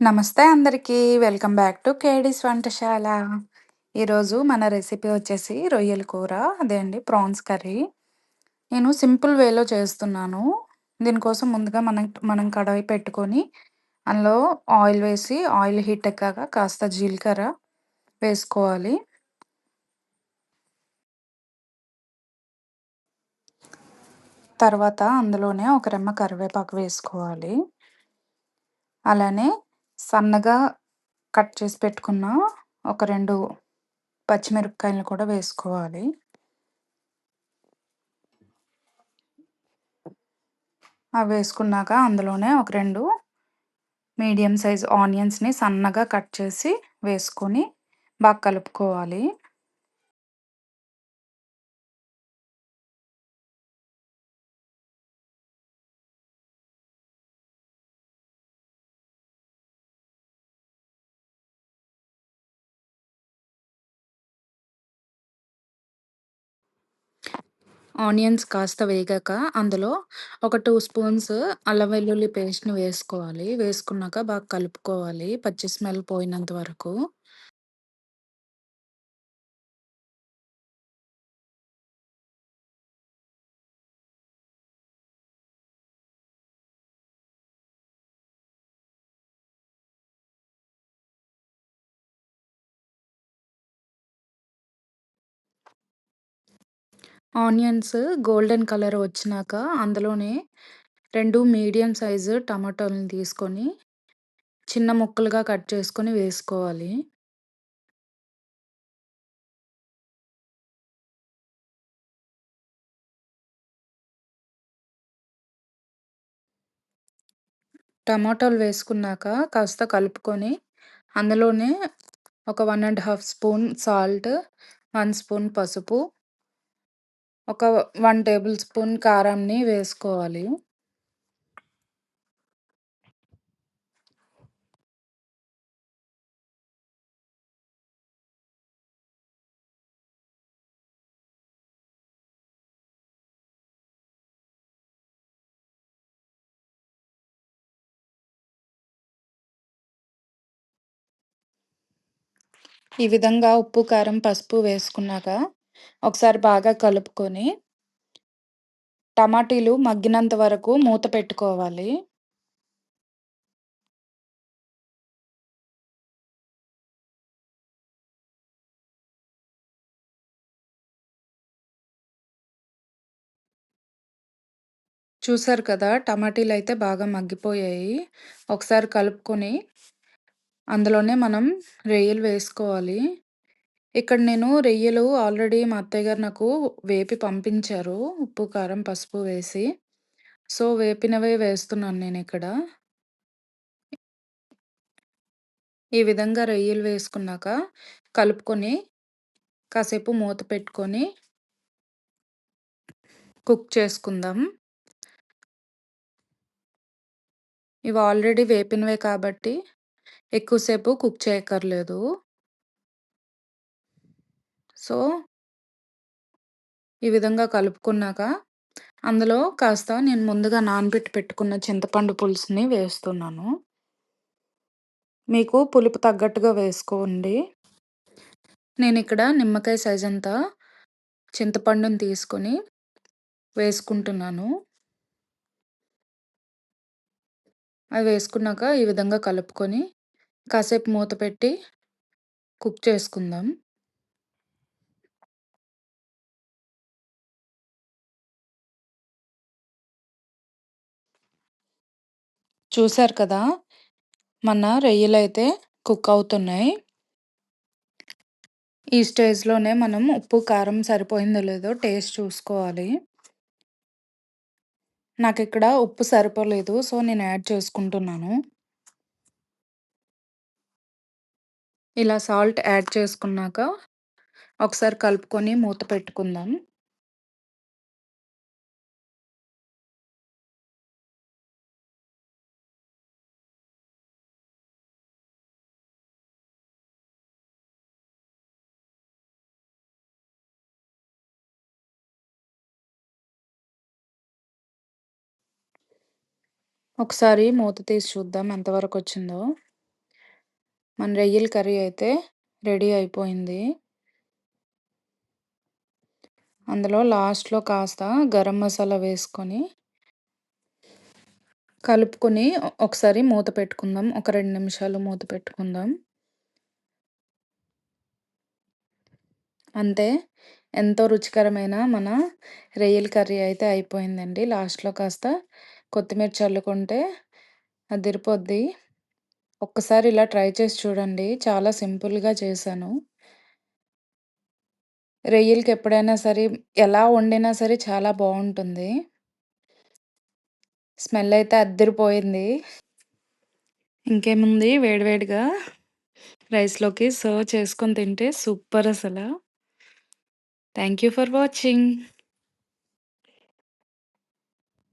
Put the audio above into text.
నమస్తే అందరికీ. Welcome back to కేడీస్ వంటశాల. ఈరోజు మన రెసిపీ వచ్చేసి రొయ్యల కూర. అదే అండి ప్రాన్స్ కర్రీ. నేను సింపుల్ వేలో చేస్తున్నాను. దీనికోసం ముందుగా మనం మనం కడాయి పెట్టుకొని, అందులో ఆయిల్ వేసి, ఆయిల్ హీట్ ఎక్కాక కాస్త జీలకర్ర వేసుకోవాలి. తర్వాత అందులోనే ఒక రెమ్మ కరివేపాకు వేసుకోవాలి. అలానే సన్నగా కట్ చేసి పెట్టుకున్న ఒక రెండు పచ్చిమిరపకాయలను కూడా వేసుకోవాలి. అవి వేసుకున్నాక అందులోనే ఒక రెండు మీడియం సైజ్ ఆనియన్స్‌ని సన్నగా కట్ చేసి వేసుకొని బాగా కలుపుకోవాలి. ఆనియన్స్ కాస్త వేగాక అందులో ఒక 2 స్పూన్స్ అల్లం వెల్లుల్లి పేస్ట్‌ని వేసుకోవాలి. వేసుకున్నాక బాగా కలుపుకోవాలి. పచ్చి స్మెల్ పోయినంత వరకు. ఆనియన్స్ గోల్డెన్ కలర్ వచ్చినాక అందులోనే రెండు మీడియం సైజు టమాటోలను తీసుకొని చిన్న ముక్కలుగా కట్ చేసుకొని వేసుకోవాలి. టమాటాలు వేసుకున్నాక కాస్త కలుపుకొని అందులోనే ఒక one and half spoon salt, one spoon పసుపు, ఒక 1 టేబుల్ స్పూన్ కారంని వేసుకోవాలి. ఈ విధంగా ఉప్పు, కారం, పసుపు వేసుకున్నాక ఒకసారి బాగా కలుపుకొని టమాటీలు మగ్గినంత వరకు మూత పెట్టుకోవాలి. చూసారు కదా! టమాటీలయితే బాగా మగ్గిపోయాయి. ఒకసారి కలుపుకొని అందులోనే మనం రొయ్యలు వేసుకోవాలి. ఇక్కడ నేను రొయ్యలు ఆల్రెడీ మా అత్తయ్య గారు నాకు వేపి పంపించారు. ఉప్పు, కారం, పసుపు వేసి. సో, వేపినవే వేస్తున్నాను నేను ఇక్కడ ఈ విధంగా రొయ్యలు వేసుకున్నాక కలుపుకొని కాసేపు మూత పెట్టుకొని కుక్ చేసుకుందాం. ఇవి ఆల్రెడీ వేపినవే కాబట్టి ఎక్కువసేపు కుక్ చేయక్కర్లేదు. సో ఈ విధంగా కలుపుకున్నాక అందులో కాస్త నేను ముందుగా నానబెట్టి పెట్టుకున్న చింతపండు పులుసుని వేస్తున్నాను. మీకు పులుపు తగ్గట్టుగా వేసుకోండి. నేను ఇక్కడ నిమ్మకాయ సైజ్ అంతా చింతపండుని తీసుకొని వేసుకుంటున్నాను. అవి వేసుకున్నాక ఈ విధంగా కలుపుకొని కాసేపు మూత పెట్టి కుక్ చేసుకుందాం. చూశారు కదా! మన రొయ్యలైతే కుక్ అవుతున్నాయి. ఈ స్టేజ్‌లోనే మనం ఉప్పు, కారం సరిపోయిందో లేదో టేస్ట్ చూసుకోవాలి. నాకు ఇక్కడ ఉప్పు సరిపోలేదు. సో, నేను యాడ్ చేసుకుంటున్నాను. ఇలా సాల్ట్ యాడ్ చేసుకున్నాక ఒకసారి కలుపుకొని మూత పెట్టుకుందాం. ఒకసారి మూత తీసి చూద్దాం ఎంతవరకొచ్చిందో. మన రొయ్యల కర్రీ అయితే రెడీ అయిపోయింది. అందులో లాస్ట్‌లో కాస్త గరం మసాలా వేసుకొని కలుపుకొని ఒకసారి మూత పెట్టుకుందాం. ఒక రెండు నిమిషాలు మూత పెట్టుకుందాం. అంతే. ఎంతో రుచికరమైన మన రొయ్యల కర్రీ అయితే అయిపోయిందండి. లాస్ట్‌లో కాస్త కొత్తిమీర చల్లుకుంటే అదిరిపోద్ది. ఒక్కసారి ఇలా ట్రై చేసి చూడండి. చాలా సింపుల్‌గా చేశాను. రొయ్యలకి ఎప్పుడైనా సరే ఎలా వండినా సరే చాలా బాగుంటుంది స్మెల్ అయితే అద్దరిపోయింది ఇంకేముంది వేడివేడిగా రైస్‌లోకి సర్వ్ చేసుకొని తింటే సూపర్ అసలు థ్యాంక్ యూ ఫర్ వాచింగ్.